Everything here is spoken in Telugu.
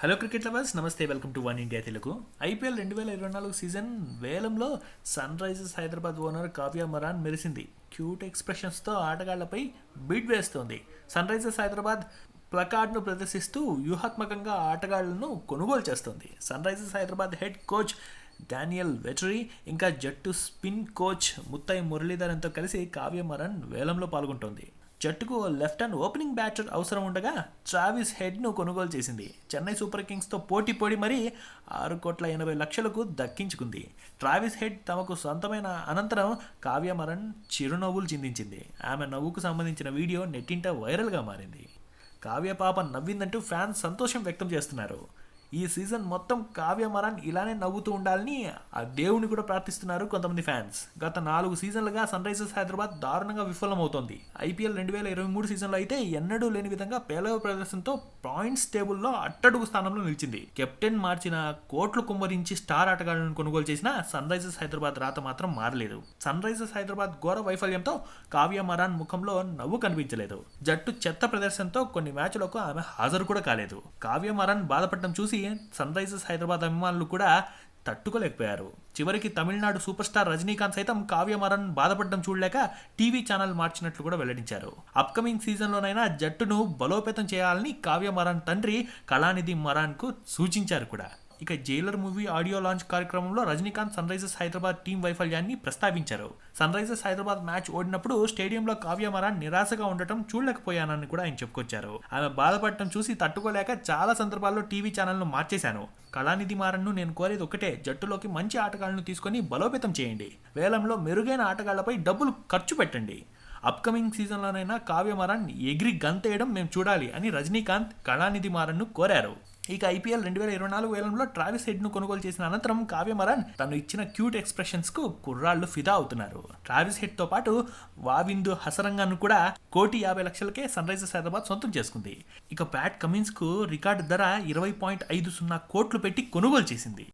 హలో క్రికెట్ లవర్స్ నమస్తే welcome to one India Telugu IPL రెండు వేల ఇరవై నాలుగు సీజన్ వేలంలో Sunrisers Hyderabad owner Kavya Maran మెరిసింది. క్యూట్ ఎక్స్ప్రెషన్స్తో ఆటగాళ్ళపై బిడ్ వేస్తోంది. సన్ రైజర్స్ హైదరాబాద్ ప్లకార్డ్ను ప్రదర్శిస్తూ వ్యూహాత్మకంగా ఆటగాళ్ళను కొనుగోలు చేస్తోంది. Sunrisers Hyderabad head coach Daniel Vettori ఇంకా జట్టు స్పిన్ కోచ్ ముత్తై మురళీధరన్తో కలిసి కావ్య మరన్ వేలంలో పాల్గొంటోంది. జట్టుకు లెఫ్ట్ హ్యాండ్ ఓపెనింగ్ బ్యాటర్ అవసరం ఉండగా ట్రావిస్ హెడ్ను కొనుగోలు చేసింది. చెన్నై సూపర్ కింగ్స్తో పోటీ పడి మరీ ఆరు కోట్ల ఎనభై లక్షలకు దక్కించుకుంది. ట్రావిస్ హెడ్ తమకు సొంతమైన అనంతరం కావ్యమరణ్ చిరునవ్వులు చిందించింది. ఆమె నవ్వుకు సంబంధించిన వీడియో నెట్టింట వైరల్గా మారింది. కావ్య పాప నవ్విందంటూ ఫ్యాన్స్ సంతోషం వ్యక్తం చేస్తున్నారు. ఈ సీజన్ మొత్తం కావ్య మరాన్ ఇలానే నవ్వుతూ ఉండాలని ఆ దేవుని కూడా ప్రార్థిస్తున్నారు కొంతమంది ఫ్యాన్స్. గత నాలుగు సీజన్లుగా సన్ రైజర్స్ హైదరాబాద్ దారుణంగా విఫలమవుతోంది. ఐపీఎల్ రెండు వేల ఇరవై మూడు సీజన్లో అయితే ఎన్నడూ లేని విధంగా పేలవ ప్రదర్శనతో పాయింట్స్ టేబుల్లో అట్టడుగు స్థానంలో నిలిచింది. కెప్టెన్ మార్చిన కోట్లు కుమ్మరించి స్టార్ ఆటగాళ్ళను కొనుగోలు చేసిన సన్ రైజర్స్ హైదరాబాద్ రాత మాత్రం మారలేదు. సన్ రైజర్స్ హైదరాబాద్ ఘోర వైఫల్యంతో కావ్య మరాన్ ముఖంలో నవ్వు కనిపించలేదు. జట్టు చెత్త ప్రదర్శనతో కొన్ని మ్యాచ్లకు ఆమె హాజరు కూడా కాలేదు. కావ్య మరాన్ బాధపడటం చూసి సన్ రైజర్స్ హైదరాబాద్ అభిమానులు కూడా తట్టుకోలేకపోయారు. చివరికి తమిళనాడు సూపర్ స్టార్ రజనీకాంత్ సైతం కావ్యమరణ్ బాధపడడం చూడలేక టీవీ ఛానల్ మార్చినట్లు కూడా వెల్లడించారు. అప్కమింగ్ సీజన్లోనైనా జట్టును బలోపేతం చేయాలని కావ్యమరణ్ తండ్రి కళానిధి మరాన్కు సూచించారు కూడా. ఇక జైలర్ మూవీ ఆడియో లాంచ్ కార్యక్రమంలో Rajinikanth Sunrisers Hyderabad team వైఫల్యాన్ని ప్రస్తావించారు. సన్ రైజర్స్ హైదరాబాద్ మ్యాచ్ ఓడినప్పుడు స్టేడియంలో కావ్య మరాన్ నిరాశగా ఉండటం చూడలేకపోయానని కూడా ఆయన చెప్పుకొచ్చారు. ఆమె బాధపడటం చూసి తట్టుకోలేక చాలా సందర్భాల్లో టీవీ ఛానల్ను మార్చేశాను. కళానిధి మారన్ను నేను కోరేది ఒకటే జట్టులోకి మంచి ఆటగాళ్ళను తీసుకొని బలోపేతం చేయండి. వేలంలో మెరుగైన ఆటగాళ్ళపై డబ్బులు ఖర్చు పెట్టండి. అప్కమింగ్ సీజన్లోనైనా కావ్య మారన్ ఎగిరి గంతేయడం మేము చూడాలి అని రజనీకాంత్ కళానిధి మారన్ను కోరారు. ఇక ఐపీఎల్ రెండు వేల ఇరవై నాలుగు వేలంలో ట్రావిస్ హెడ్ను కొనుగోలు చేసిన అనంతరం కావ్యమరాన్ తను ఇచ్చిన క్యూట్ ఎక్స్ప్రెషన్స్కు కుర్రాళ్ళు ఫిదా అవుతున్నారు. ట్రావిస్ హెడ్తో పాటు వావిందు హసరంగాను కూడా కోటి యాభై లక్షలకే సన్ రైజర్స్ హైదరాబాద్ సొంతం చేసుకుంది. ఇక ప్యాట్ కమిన్స్కు రికార్డు ధర ఇరవై పాయింట్ ఐదు సున్నా కోట్లు పెట్టి కొనుగోలు చేసింది.